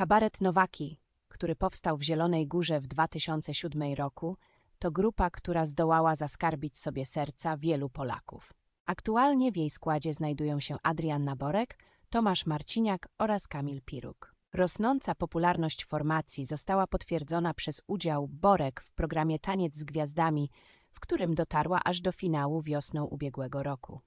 Kabaret Nowaki, który powstał w Zielonej Górze w 2007 roku, to grupa, która zdołała zaskarbić sobie serca wielu Polaków. Aktualnie w jej składzie znajdują się Adrian Naborek, Tomasz Marciniak oraz Kamil Piruk. Rosnąca popularność formacji została potwierdzona przez udział Borek w programie Taniec z Gwiazdami, w którym dotarła aż do finału wiosną ubiegłego roku.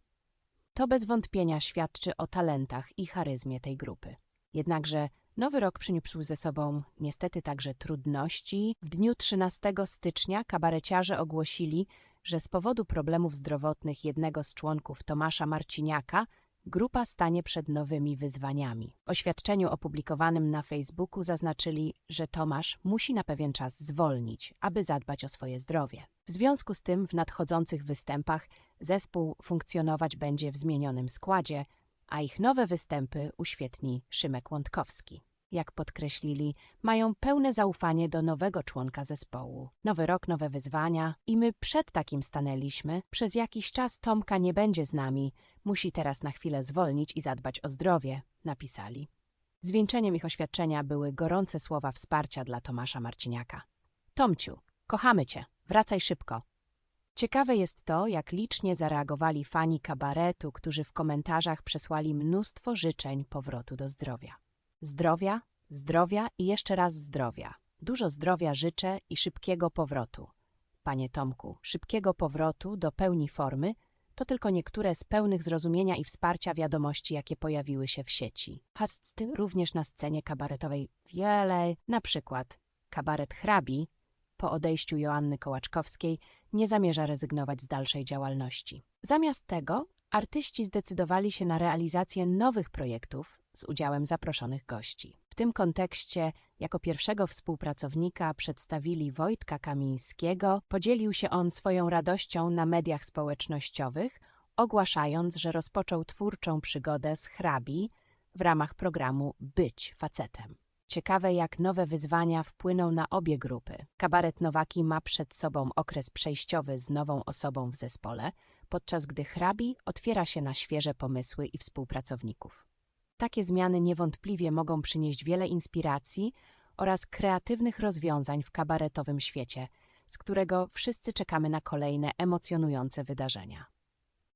To bez wątpienia świadczy o talentach i charyzmie tej grupy. Jednakże nowy rok przyniósł ze sobą niestety także trudności. W dniu 13 stycznia kabareciarze ogłosili, że z powodu problemów zdrowotnych jednego z członków Tomasza Marciniaka grupa stanie przed nowymi wyzwaniami. W oświadczeniu opublikowanym na Facebooku zaznaczyli, że Tomasz musi na pewien czas zwolnić, aby zadbać o swoje zdrowie. W związku z tym w nadchodzących występach zespół funkcjonować będzie w zmienionym składzie, a ich nowe występy uświetni Szymek Łątkowski. Jak podkreślili, mają pełne zaufanie do nowego członka zespołu. Nowy rok, nowe wyzwania i my przed takim stanęliśmy. Przez jakiś czas Tomka nie będzie z nami, musi teraz na chwilę zwolnić i zadbać o zdrowie, napisali. Zwieńczeniem ich oświadczenia były gorące słowa wsparcia dla Tomasza Marciniaka. Tomciu, kochamy cię, wracaj szybko. Ciekawe jest to, jak licznie zareagowali fani kabaretu, którzy w komentarzach przesłali mnóstwo życzeń powrotu do zdrowia. Zdrowia, zdrowia i jeszcze raz zdrowia. Dużo zdrowia życzę i szybkiego powrotu. Panie Tomku, szybkiego powrotu do pełni formy to tylko niektóre z pełnych zrozumienia i wsparcia wiadomości, jakie pojawiły się w sieci. Hast również na scenie kabaretowej wiele, na przykład kabaret hrabi po odejściu Joanny Kołaczkowskiej nie zamierza rezygnować z dalszej działalności. Zamiast tego artyści zdecydowali się na realizację nowych projektów z udziałem zaproszonych gości. W tym kontekście jako pierwszego współpracownika przedstawili Wojtka Kamińskiego. Podzielił się on swoją radością na mediach społecznościowych, ogłaszając, że rozpoczął twórczą przygodę z hrabi w ramach programu Być facetem. Ciekawe, jak nowe wyzwania wpłyną na obie grupy. Kabaret Nowaki ma przed sobą okres przejściowy z nową osobą w zespole, podczas gdy hrabi otwiera się na świeże pomysły i współpracowników. Takie zmiany niewątpliwie mogą przynieść wiele inspiracji oraz kreatywnych rozwiązań w kabaretowym świecie, z którego wszyscy czekamy na kolejne emocjonujące wydarzenia.